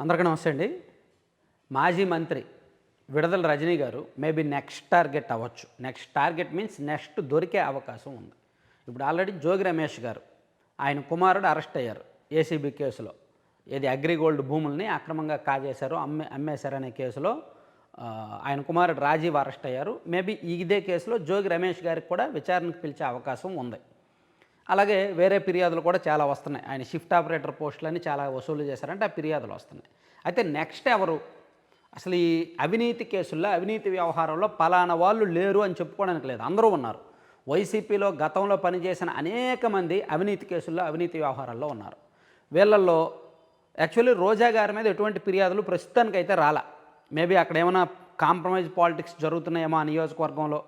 అందరికీ నమస్తే అండి. మాజీ మంత్రి విడుదల రజనీ గారు మేబీ నెక్స్ట్ టార్గెట్ అవ్వచ్చు. నెక్స్ట్ టార్గెట్ మీన్స్ నెక్స్ట్ దొరికే అవకాశం ఉంది. ఇప్పుడు ఆల్రెడీ జోగి రమేష్ గారు ఆయన కుమారుడు అరెస్ట్ అయ్యారు ఏసీబీ కేసులో. ఏది అగ్రిగోల్డ్ భూముల్ని అక్రమంగా కాజేశారు అమ్మే అమ్మేశారనే కేసులో ఆయన కుమారుడు రాజీవ్ అరెస్ట్ అయ్యారు. మేబీ ఇదే కేసులో జోగి రమేష్ గారికి కూడా విచారణకు పిలిచే అవకాశం ఉంది. అలాగే వేరే ఫిర్యాదులు కూడా చాలా వస్తున్నాయి. ఆయన షిఫ్ట్ ఆపరేటర్ పోస్టులని చాలా వసూలు చేశారంటే ఆ ఫిర్యాదులు వస్తున్నాయి. అయితే నెక్స్ట్ ఎవరు? అసలు ఈ అవినీతి కేసుల్లో అవినీతి వ్యవహారంలో పలానా వాళ్ళు లేరు అని చెప్పుకోవడానికి లేదు. అందరూ ఉన్నారు. వైసీపీలో గతంలో పనిచేసిన అనేక మంది అవినీతి కేసుల్లో అవినీతి వ్యవహారాల్లో ఉన్నారు. వీళ్ళల్లో యాక్చువల్లీ రోజా గారి మీద ఎటువంటి ఫిర్యాదులు ప్రస్తుతానికి అయితే రాలా. మేబీ అక్కడ ఏమైనా కాంప్రమైజ్ పాలిటిక్స్ జరుగుతున్నాయేమో ఆ నియోజకవర్గంలో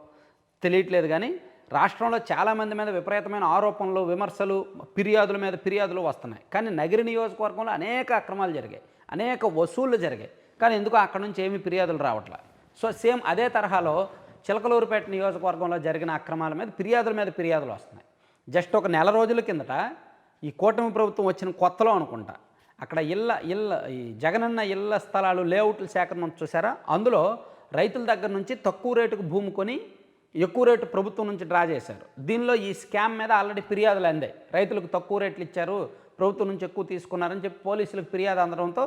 తెలియట్లేదు కానీ రాష్ట్రంలో చాలామంది మీద విపరీతమైన ఆరోపణలు విమర్శలు ఫిర్యాదుల మీద ఫిర్యాదులు వస్తున్నాయి. కానీ నగిరి నియోజకవర్గంలో అనేక అక్రమాలు జరిగాయి. అనేక వసూళ్ళు జరిగాయి. కానీ ఎందుకో అక్కడ నుంచి ఏమీ ఫిర్యాదులు రావట్లే. సో సేమ్ అదే తరహాలో చిలకలూరుపేట నియోజకవర్గంలో జరిగిన అక్రమాల మీద ఫిర్యాదుల మీద ఫిర్యాదులు వస్తున్నాయి. జస్ట్ ఒక నెల రోజుల కిందట ఈ కూటమి ప్రభుత్వం వచ్చిన కొత్తలో అనుకుంటా. అక్కడ ఇళ్ళ ఇళ్ళ ఈ జగనన్న ఇళ్ళ స్థలాలు లేఅవుట్ల సేకరణ చూసారా? అందులో రైతుల దగ్గర నుంచి తక్కువ రేటుకు భూమి కొని ఎక్కువ రేటు ప్రభుత్వం నుంచి డ్రా చేశారు. దీనిలో ఈ స్కామ్ మీద ఆల్రెడీ ఫిర్యాదులు అందాయి. రైతులకు తక్కువ రేట్లు ఇచ్చారు ప్రభుత్వం నుంచి ఎక్కువ తీసుకున్నారని చెప్పి పోలీసులకు ఫిర్యాదు అందడంతో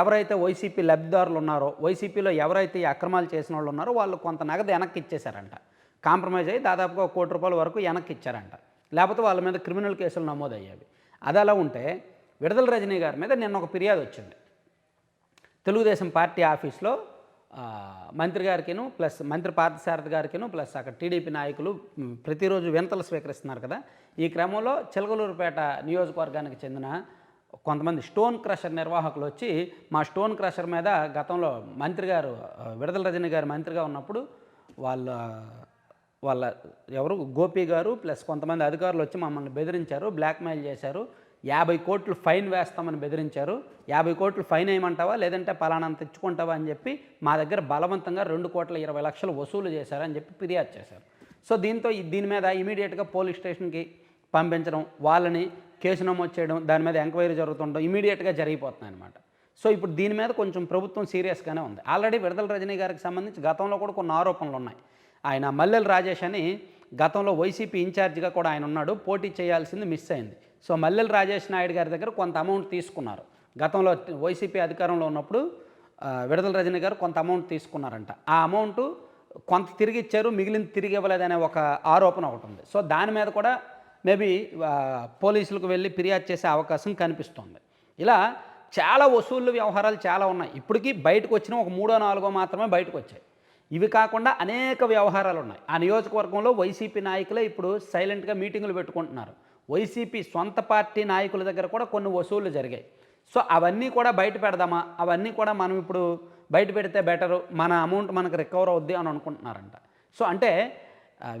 ఎవరైతే వైసీపీ లబ్ధిదారులు ఉన్నారో వైసీపీలో ఎవరైతే ఈ అక్రమాలు చేసిన వాళ్ళు ఉన్నారో వాళ్ళు కొంత నగదు వెనక్కి ఇచ్చేశారంట. కాంప్రమైజ్ అయ్యి దాదాపుగా కోటి రూపాయల వరకు వెనక్కి ఇచ్చారంట. లేకపోతే వాళ్ళ మీద క్రిమినల్ కేసులు నమోదయ్యేవి. అది అలా ఉంటే విడుదల రజనీ గారి మీద నిన్న ఒక ఫిర్యాదు వచ్చింది. తెలుగుదేశం పార్టీ ఆఫీస్లో మంత్రి గారికిను ప్లస్ మంత్రి పార్థసారథి గారికిను ప్లస్ అక్కడ టీడీపీ నాయకులు ప్రతిరోజు వింతలు స్వీకరిస్తున్నారు కదా. ఈ క్రమంలో చిలకలూరుపేట నియోజకవర్గానికి చెందిన కొంతమంది స్టోన్ క్రషర్ నిర్వాహకులు వచ్చి మా స్టోన్ క్రషర్ మీద గతంలో మంత్రి గారు విడదల విడుదల రజని గారు మంత్రిగా ఉన్నప్పుడు వాళ్ళ వాళ్ళ ఎవరు? గోపి గారు ప్లస్ కొంతమంది అధికారులు వచ్చి మమ్మల్ని బెదిరించారు బ్లాక్మెయిల్ చేశారు. యాభై కోట్లు ఫైన్ వేస్తామని బెదిరించారు. యాభై కోట్లు ఫైన్ వేయమంటావా? లేదంటే పలానంత తెచ్చుకుంటావా అని చెప్పి మా దగ్గర బలవంతంగా రెండు కోట్ల ఇరవై లక్షలు వసూలు చేశారని చెప్పి ఫిర్యాదు చేశారు. సో దీంతో దీని మీద ఇమీడియట్గా పోలీస్ స్టేషన్కి పంపించడం వాళ్ళని కేసు నమోదు చేయడం దాని మీద ఎంక్వైరీ జరుగుతుండడం ఇమీడియట్గా జరిగిపోతుంది అనమాట సో ఇప్పుడు దీని మీద కొంచెం ప్రభుత్వం సీరియస్గానే ఉంది. ఆల్రెడీ విడుదల రజనీ గారికి సంబంధించి గతంలో కూడా కొన్ని ఆరోపణలు ఉన్నాయి. ఆయన మల్లెల రాజేష్ అని గతంలో వైసీపీ ఇన్ఛార్జిగా కూడా ఆయన ఉన్నాడు. పోటీ చేయాల్సింది మిస్ అయింది. సో మల్లెల రాజేష్ నాయుడు గారి దగ్గర కొంత అమౌంట్ తీసుకున్నారు. గతంలో వైసీపీ అధికారంలో ఉన్నప్పుడు విడదల విడుదల రజనీ గారు కొంత అమౌంట్ తీసుకున్నారంట. ఆ అమౌంట్ కొంత తిరిగి ఇచ్చారు మిగిలిన తిరిగి ఇవ్వలేదనే ఒక ఆరోపణ ఒకటి ఉంది. సో దాని మీద కూడా మేబీ పోలీసులకు వెళ్ళి ఫిర్యాదు చేసే అవకాశం కనిపిస్తుంది. ఇలా చాలా వసూళ్ళు వ్యవహారాలు చాలా ఉన్నాయి. ఇప్పటికీ బయటకు వచ్చిన ఒక మూడో నాలుగో మాత్రమే బయటకు వచ్చాయి. ఇవి కాకుండా అనేక వ్యవహారాలు ఉన్నాయి. ఆ నియోజకవర్గంలో వైసీపీ నాయకులే ఇప్పుడు సైలెంట్గా మీటింగులు పెట్టుకుంటున్నారు. వైసీపీ సొంత పార్టీ నాయకుల దగ్గర కూడా కొన్ని వసూళ్ళు జరిగాయి. సో అవన్నీ కూడా బయట పెడదామా? అవన్నీ కూడా మనం ఇప్పుడు బయట పెడితే బెటరు? మన అమౌంట్ మనకు రికవర్ అవుద్ది అని అనుకుంటున్నారంట. సో అంటే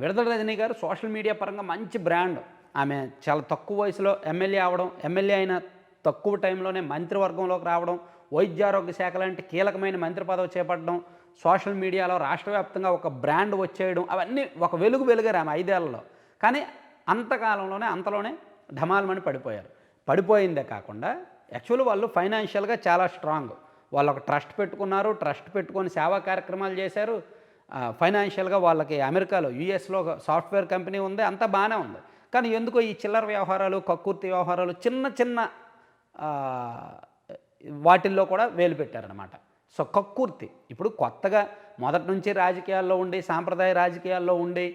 విడదల విడుదల రజనీ గారు సోషల్ మీడియా పరంగా మంచి బ్రాండ్. ఆమె చాలా తక్కువ వయసులో ఎమ్మెల్యే అవడం ఎమ్మెల్యే అయిన తక్కువ టైంలోనే మంత్రివర్గంలోకి రావడం వైద్యారోగ్య శాఖ లాంటి కీలకమైన మంత్రి పదవి చేపట్టడం సోషల్ మీడియాలో రాష్ట్ర వ్యాప్తంగా ఒక బ్రాండ్ వచ్చేయడం అవన్నీ ఒక వెలుగు వెలుగారు ఆమె ఐదేళ్ళలో. కానీ అంతకాలంలోనే అంతలోనే ఢమాల్మని పడిపోయారు. పడిపోయిందే కాకుండా యాక్చువల్లీ వాళ్ళు ఫైనాన్షియల్గా చాలా స్ట్రాంగ్. వాళ్ళు ఒక ట్రస్ట్ పెట్టుకున్నారు ట్రస్ట్ పెట్టుకొని సేవా కార్యక్రమాలు చేశారు. ఫైనాన్షియల్గా వాళ్ళకి అమెరికాలో యూఎస్లో సాఫ్ట్వేర్ కంపెనీ ఉంది అంతా బాగానే ఉంది. కానీ ఎందుకో ఈ చిల్లర వ్యవహారాలు కక్కుర్తి వ్యవహారాలు చిన్న చిన్న వాటిల్లో కూడా వేలు పెట్టారనమాట సో కక్కుర్తి ఇప్పుడు కొత్తగా మొదటి నుంచి రాజకీయాల్లో ఉండి సాంప్రదాయ రాజకీయాల్లో ఉండి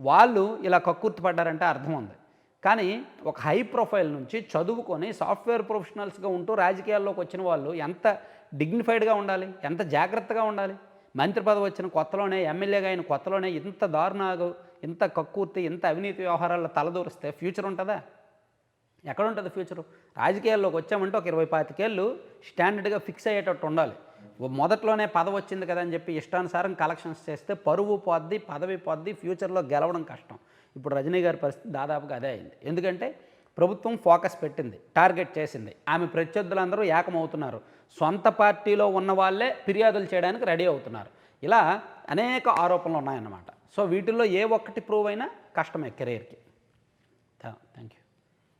వాళ్ళు ఇలా కక్కుర్తి పడ్డారంటే అర్థం ఉంది. కానీ ఒక హై ప్రొఫైల్ నుంచి చదువుకొని సాఫ్ట్వేర్ ప్రొఫెషనల్స్గా ఉంటూ రాజకీయాల్లోకి వచ్చిన వాళ్ళు ఎంత డిగ్నిఫైడ్గా ఉండాలి? ఎంత జాగ్రత్తగా ఉండాలి? మంత్రి పదవి వచ్చిన కొత్తలోనే ఎమ్మెల్యేగా అయిన కొత్తలోనే ఇంత దారుణాగు ఇంత కక్కుర్తి ఇంత అవినీతి వ్యవహారాల్లో తలదూరిస్తే ఫ్యూచర్ ఉంటుందా? ఎక్కడ ఉంటుంది ఫ్యూచరు? రాజకీయాల్లోకి వచ్చామంటే ఒక ఇరవై పాతికేళ్ళు స్టాండర్డ్గా ఫిక్స్ అయ్యేటట్టు ఉండాలి. మొదట్లోనే పదవి వచ్చింది కదా అని చెప్పి ఇష్టానుసారం కలెక్షన్స్ చేస్తే పరువు పోద్ది పదవి పోద్ది ఫ్యూచర్లో గెలవడం కష్టం. ఇప్పుడు రజనీ గారి పరిస్థితి దాదాపుగా అదే అయింది. ఎందుకంటే ప్రభుత్వం ఫోకస్ పెట్టింది టార్గెట్ చేసింది. ఆమె ప్రత్యర్థులందరూ ఏకమవుతున్నారు. సొంత పార్టీలో ఉన్న వాళ్ళే ఫిర్యాదులు చేయడానికి రెడీ అవుతున్నారు. ఇలా అనేక ఆరోపణలు ఉన్నాయన్నమాట. సో వీటిల్లో ఏ ఒక్కటి ప్రూవ్ అయినా కష్టమే కెరీర్కి థ్యాంక్ యూ